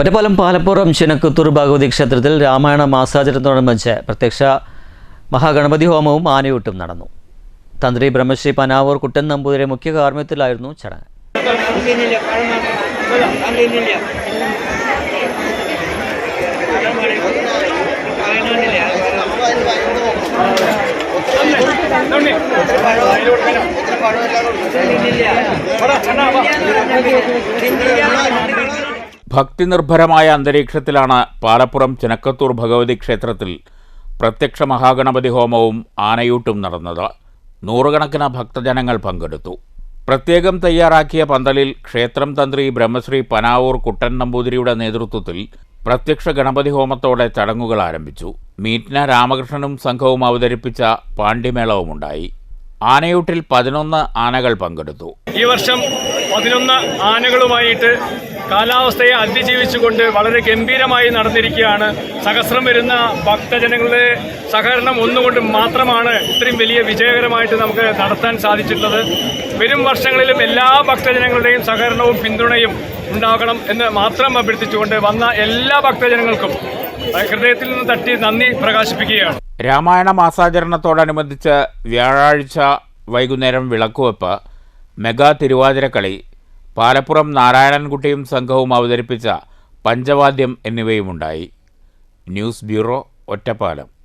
ഒറ്റപ്പാലം പാലപ്പുറം ശിനക്കുത്തൂർ ഭഗവതി ക്ഷേത്രത്തിൽ രാമായണ മാസാചരണത്തോടനുബന്ധിച്ച് പ്രത്യക്ഷ മഹാഗണപതി ഹോമവും ആനയൂട്ടും നടന്നു. തന്ത്രി ബ്രഹ്മശ്രീ പനാവൂർ കുട്ടൻ നമ്പൂതിരെ മുഖ്യ കാർമ്മ്യത്തിലായിരുന്നു ചടങ്ങ്. ഭക്തിനിർഭരമായ അന്തരീക്ഷത്തിലാണ് പാലപ്പുറം ചിനക്കത്തൂർ ഭഗവതി ക്ഷേത്രത്തിൽ പ്രത്യക്ഷ മഹാഗണപതി ഹോമവും ആനയൂട്ടും നടന്നത്. നൂറുകണക്കിന് ഭക്തജനങ്ങൾ പങ്കെടുത്തു. പ്രത്യേകം തയ്യാറാക്കിയ പന്തലിൽ ക്ഷേത്രം തന്ത്രി ബ്രഹ്മശ്രീ പനാവൂർ കുട്ടൻ നമ്പൂതിരിയുടെ നേതൃത്വത്തിൽ പ്രത്യക്ഷ ഗണപതി ഹോമത്തോടെ ചടങ്ങുകൾ ആരംഭിച്ചു. മീറ്റ്ന രാമകൃഷ്ണനും സംഘവും അവതരിപ്പിച്ച പാണ്ഡിമേളവുമുണ്ടായി ആനയൂട്ടിൽ പതിനൊന്ന് ആനകൾ പങ്കെടുത്തു. ഈ വർഷം പതിനൊന്ന് ആനകളുമായിട്ട് കാലാവസ്ഥയെ അതിജീവിച്ചുകൊണ്ട് വളരെ ഗംഭീരമായി നടന്നിരിക്കുകയാണ്. സഹസ്രം വരുന്ന ഭക്തജനങ്ങളുടെ സഹകരണം ഒന്നുകൊണ്ട് മാത്രമാണ് ഇത്രയും വലിയ വിജയകരമായിട്ട് നമുക്ക് നടത്താൻ സാധിച്ചിട്ടുള്ളത്. വരും വർഷങ്ങളിലും എല്ലാ ഭക്തജനങ്ങളുടെയും സഹകരണവും പിന്തുണയും ഉണ്ടാകണം എന്ന് മാത്രം അഭ്യർത്ഥിച്ചുകൊണ്ട് വന്ന എല്ലാ ഭക്തജനങ്ങൾക്കും ഹൃദയത്തിൽ നിന്ന് തട്ടി നന്ദി പ്രകാശിപ്പിക്കുകയാണ്. രാമായണ മാസാചരണത്തോടനുബന്ധിച്ച് വ്യാഴാഴ്ച വൈകുന്നേരം വിളക്കുവെപ്പ് മെഗാ തിരുവാതിരക്കളി പാലപ്പുറം നാരായണൻകുട്ടിയും സംഘവും അവതരിപ്പിച്ച പഞ്ചവാദ്യം എന്നിവയുമുണ്ടായി. News bureau Ottapalam.